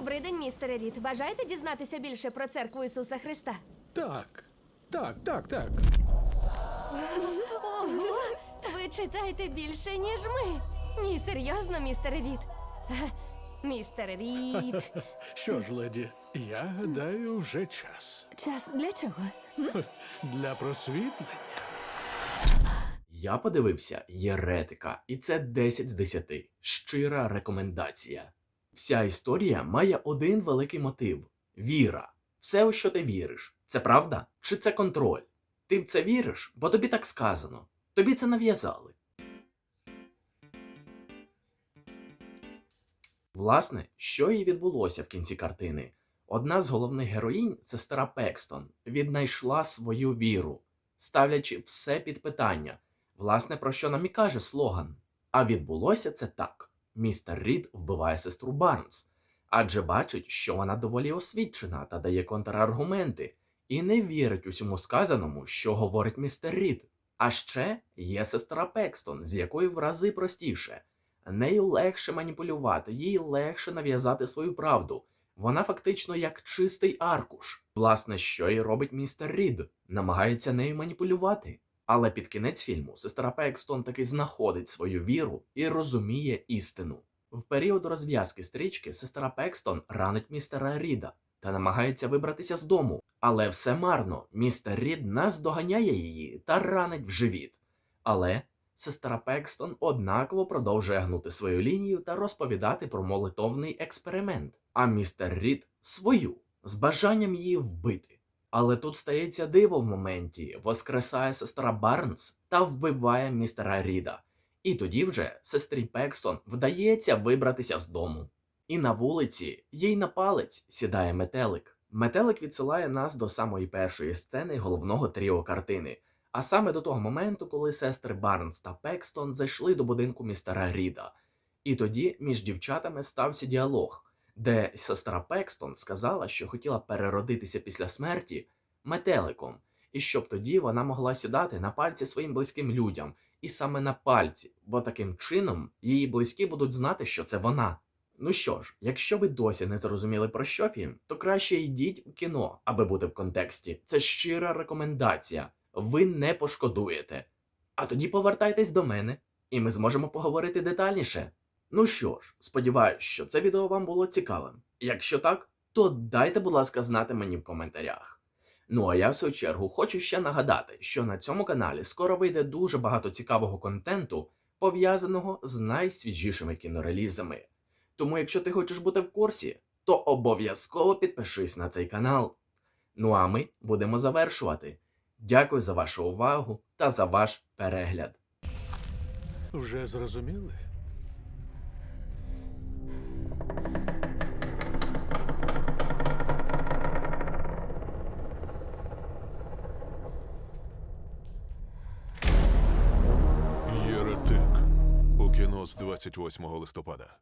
Добрий день, містере Рід. Бажаєте дізнатися більше про церкву Ісуса Христа? Так. Так, так, так. Ого! Ви читаєте більше, ніж ми. Ні, серйозно, містере Рід. Е, Містере Рід. Що ж, леді, я гадаю, вже час Час для чого? для просвітлення. Я подивився Єретика, і це 10 з 10. Щира рекомендація. Вся історія має один великий мотив віра. Все, у що ти віриш, це правда чи це контроль? Ти в це віриш, бо тобі так сказано. Тобі це нав'язали. Власне, що і відбулося в кінці картини. Одна з головних героїнь, сестра Пекстон, віднайшла свою віру, ставлячи все під питання. Власне, про що нам і каже слоган. А відбулося це так: містер Рід вбиває сестру Барнс, адже бачить, що вона доволі освічена та дає контраргументи, і не вірить усьому сказаному, що говорить містер Рід. А ще є сестра Пекстон, з якою в рази простіше. Нею легше маніпулювати, їй легше нав'язати свою правду. Вона фактично як чистий аркуш. Власне, що і робить містер Рід, намагається нею маніпулювати. Але під кінець фільму сестра Пекстон таки знаходить свою віру і розуміє істину. В період розв'язки стрічки сестра Пекстон ранить містера Ріда та намагається вибратися з дому. Але все марно. Містер Рід наздоганяє її та ранить в живіт. Але сестра Пекстон однаково продовжує гнути свою лінію та розповідати про молитовний експеримент, а містер Рід свою з бажанням її вбити. Але тут стається диво в моменті, воскресає сестра Барнс та вбиває містера Ріда. І тоді вже сестрі Пекстон вдається вибратися з дому. І на вулиці їй на палець сідає метелик. Метелик відсилає нас до самої першої сцени головного тріо картини, а саме до того моменту, коли сестри Барнс та Пекстон зайшли до будинку містера Ріда. І тоді між дівчатами стався діалог, де сестра Пекстон сказала, що хотіла переродитися після смерті метеликом, і щоб тоді вона могла сідати на пальці своїм близьким людям, і саме на пальці, бо таким чином її близькі будуть знати, що це вона. Ну що ж, якщо ви досі не зрозуміли про що фільм, то краще йдіть у кіно, аби бути в контексті. Це щира рекомендація. Ви не пошкодуєте. А тоді повертайтесь до мене, і ми зможемо поговорити детальніше. Ну що ж, сподіваюсь, що це відео вам було цікавим. Якщо так, то дайте, будь ласка, знати мені в коментарях. Ну а я в свою чергу хочу ще нагадати, що на цьому каналі скоро вийде дуже багато цікавого контенту, пов'язаного з найсвіжішими кінорелізами. Тому, якщо ти хочеш бути в курсі, то обов'язково підпишись на цей канал. Ну а ми будемо завершувати. Дякую за вашу увагу та за ваш перегляд. Вже зрозуміли? Єретик у кіно з 28 листопада.